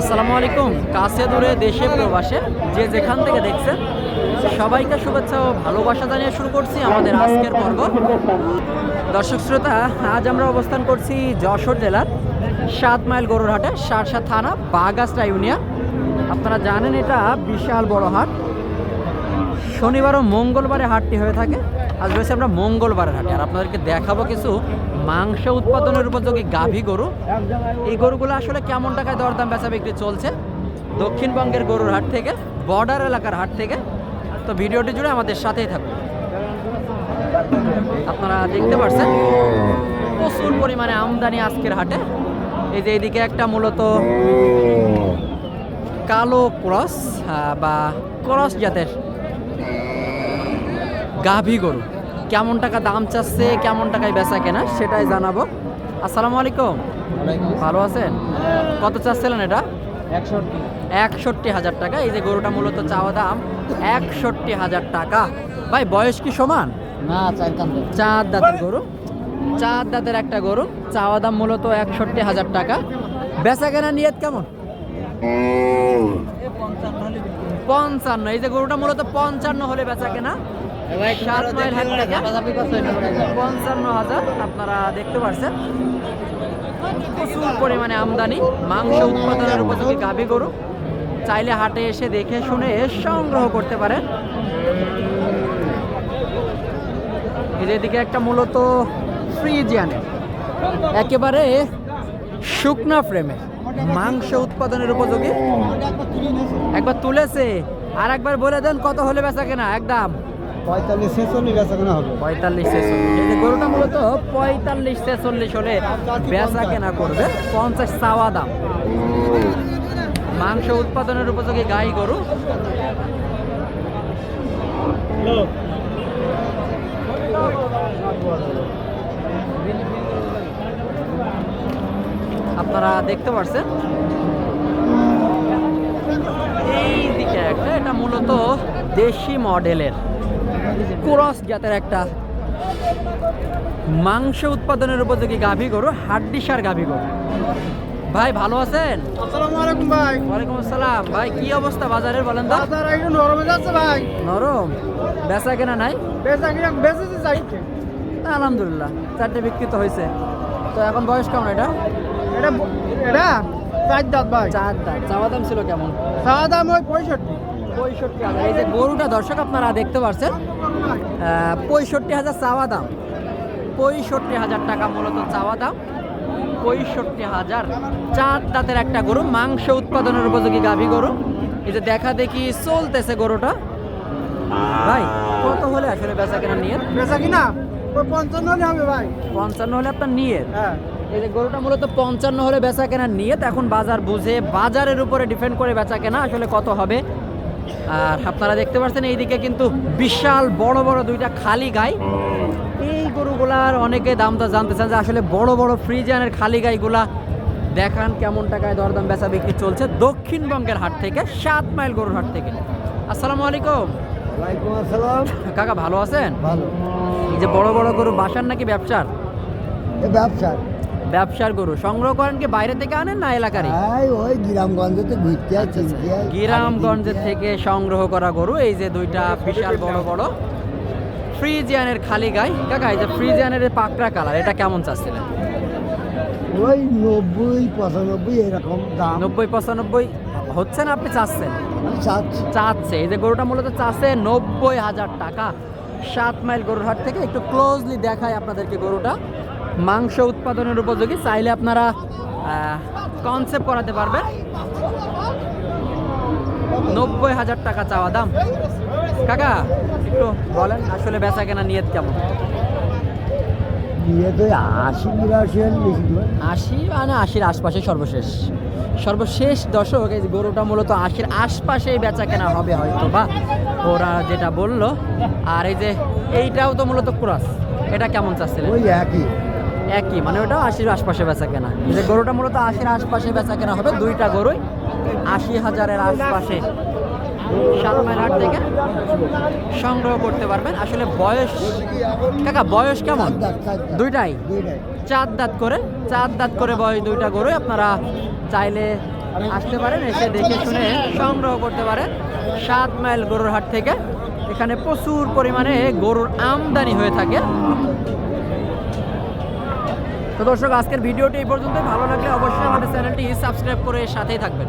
আসসালামু আলাইকুম। কাছে দূরে দেশে প্রবাসে, যে যেখান থেকে দেখছেন, সবাইকে শুভেচ্ছা ও ভালোবাসা জানিয়ে শুরু করছি আমাদের আজকের পর্ব। দর্শক শ্রোতা, আজ আমরা অবস্থান করছি যশোর জেলার সাত মাইল গরুরহাটে সারসা থানা, বাগাসটা ইউনিয়ন। আপনারা জানেন এটা বিশাল বড় হাট। শনিবার ও মঙ্গলবারে হাটটি হয়ে থাকে। আজ রয়েছে আমরা মঙ্গলবারের হাটে। আর আপনাদেরকে দেখাবো কিছু মাংস উৎপাদনের উপযোগী গাভী গরু। এই গরুগুলো আসলে কেমন টাকায় দরদাম বেচা বিক্রি চলছে? দক্ষিণবঙ্গের গরুর হাট থেকে, বর্ডার এলাকার হাট থেকে। তো ভিডিওটি জুড়ে আমাদের সাথেই থাকুন। আপনারা দেখতে পাচ্ছেন প্রচুর পরিমাণে আমদানি আজকের হাটে। এই যে এইদিকে একটা মূলত কালো ক্রস বা ক্রস জাতের গাভী গরু। কেমন টাকা দাম চাচ্ছে কেমন টাকায় বেচা কেনা সেটাই জানাব। আসসালামু আলাইকুম। ভালো আছেন? কত চাচ্ছিলেন এটা? একষট্টি। হাজার টাকা। এই যে গরুটা মূলত চাওয়া দাম একষট্টি হাজার টাকা। ভাই বয়স কি সমান? না চার দাঁতের গরু। চার দাঁতের একটা গরু। চাওয়া দাম মূলত একষট্টি হাজার টাকা। বেচা কেনা নিয়ত কেমন? পঞ্চান্ন এই যে গরুটা মূলত পঞ্চান্ন হলে বেচা কেনা। সাত মাইল হাট। থেকে পঞ্চান্ন হাজার আপনারা দেখতে পাচ্ছেন প্রচুর পরিমাণে আমদানি মাংস উৎপাদনের উপযোগী গাভী গরু। চাইলে হাটে এসে দেখে শুনে সংগ্রহ করতে পারেন। এদিকে একটা মূলত ফ্রিজিয়ানের একেবারে শুকনা ফ্রেমে মাংস উৎপাদনের উপযোগী। একবার তুলেছে। আর একবার বলে দেন কত হলে বেচা কেনা একদম। পঁয়তাল্লিশ ছেচল্লিশ বেচা কেনা হবে। পঁয়তাল্লিশ ছেচল্লিশ। এই যে গরুটা মূলত পঁয়তাল্লিশ ছেচল্লিশ হলে বেচা কেনা করবে। পঞ্চাশ চাওয়া দাম। মাংস উৎপাদনের উপযোগী গাই গরু। আপনারা দেখতে পাচ্ছেন মূলত দেশি মডেলের ক্রস জাতের একটা মাংস উৎপাদনের উপযোগী গাভী গরু হাড্ডিসার গাভী গরু। ভাই ভালো আছেন? আসসালামু আলাইকুম ভাই। ওয়ালাইকুম আসসালাম। ভাই কি অবস্থা বাজারের বলেন তো? বাজার একটু নরমে যাচ্ছে ভাই। নরম? বেচা কেনা নাই? বেচা কিনা বেচেছে চারটে। আলহামদুলিল্লাহ চারটে বিক্রি তো হয়েছে। তো এখন বয়স কেমন এটা? এটা এটা চার দাঁত ভাই। চার দাঁত। চাওয়া দাম ছিল কেমন? চাওয়া দাম ওই পঁয়ষট্টি। পঁয়ষট্টি হাজার। এই যে গরুটা দর্শক আপনারা দেখতে পাচ্ছেন পঁয়ষট্টি হাজার চাওয়া দাম। পঁয়ষট্টি হাজার টাকা মূলত চাওয়া দাম। পঁয়ষট্টি হাজার চার দাঁতের একটা গরু মাংস উৎপাদনের উপযোগী গাভী গরু। এই যে দেখা দেখি চলতেছে গরুটা। ভাই কত হলে আসলে বেচা কেনা নিয়ে বেচা কিনা? পঞ্চান্ন হলে হবে ভাই। পঞ্চান্ন হলে আপনার নিয়ে হ্যাঁ। এই যে গরুটা মূলত পঞ্চান্ন হলে বেচা কেনা নিয়ে এখন বাজার বুঝে বাজারের উপরে ডিপেন্ড করে বেচা কেনা আসলে কত হবে। আর আপনারা দেখতে পাচ্ছেন এইদিকে কিন্তু বিশাল বড় বড় দুইটা খালি গাই। এই গরুগুলার অনেকে দামটা জানতে চান যে আসলে বড় বড় ফ্রিজিয়ানের খালি গাইগুলা দেখান কেমন টাকায় দরদাম বেচা বিক্রি চলছে দক্ষিণবঙ্গের হাট থেকে সাত মাইল গরুর হাট থেকে। আসসালামু আলাইকুম। ওয়ালাইকুম আসসালাম। কাকা ভালো আছেন? ভালো। এই যে বড় বড় গরু বাসার নাকি ব্যবসার? এ ব্যবসা ব্যবসার গরু। সংগ্রহ করেন কি বাইরে থেকে আনেন না এলাকারই? ওই গ্রামগঞ্জে ঘুরতে আচ্ছা, গ্রামগঞ্জের থেকে সংগ্রহ করা গরু এই যে দুইটা বিশাল বড় বড়। ফ্রিজিয়ানের খালি গাই। কাকা এই যে ফ্রিজিয়ানের পাকড়া কালার এটা কেমন চাচ্ছিলেন? ওই নব্বই পঁচানব্বই এরকম দাম। নব্বই পঁচানব্বই? হচ্ছে না আপনি চাচ্ছেন? চাচ্ছে। এই যে গরুটা মূলত চাচ্ছে নব্বই হাজার টাকা। সাত মাইল গরুর হাট থেকে একটু ক্লোজলি দেখায় আপনাদেরকে গরুটা। মাংস উৎপাদনের উপযোগী। চাইলে আপনারা কনসেপ্ট করাতে পারবেন। নব্বই হাজার টাকা চাওয়া দাম। কাকা একটু বলেন আসলে বেচা কেনা নিয়ত কেমন? আশি মানে আশির আশপাশে সর্বশেষ। সর্বশেষ দশক এই গরুটা মূলত আশির আশপাশেই বেচা কেনা হবে হয়তো বা ওরা যেটা বলল। আর এই যে এইটাও তো মূলত ক্রস। এটা কেমন চাচ্ছিলেন? ওই একই। একই মানে ওটা আশির আশপাশে বেচা কেনা। যে গরুটা মূলত আশির আশপাশে বেচা কেনা হবে, দুইটা গরুই আশি হাজারের আশপাশে। সাত মাইল হাট থেকে সংগ্রহ করতে পারবেন। আসলে বয়স, কাকা, বয়স কেমন? দুইটাই? চার দাঁত করে, চার দাঁত করে বয়স দুইটা গরু আপনারা চাইলে আসতে পারেন, এসে দেখে শুনে সংগ্রহ করতে পারেন। সাত মাইল গরুর হাট থেকে। এখানে প্রচুর পরিমাণে গরুর আমদানি হয়ে থাকে। তো দর্শক, আজকের ভিডিওটি এই পর্যন্তই। ভালো লাগলে অবশ্যই আমাদের চ্যানেলটি সাবস্ক্রাইব করে সাথেই থাকবেন।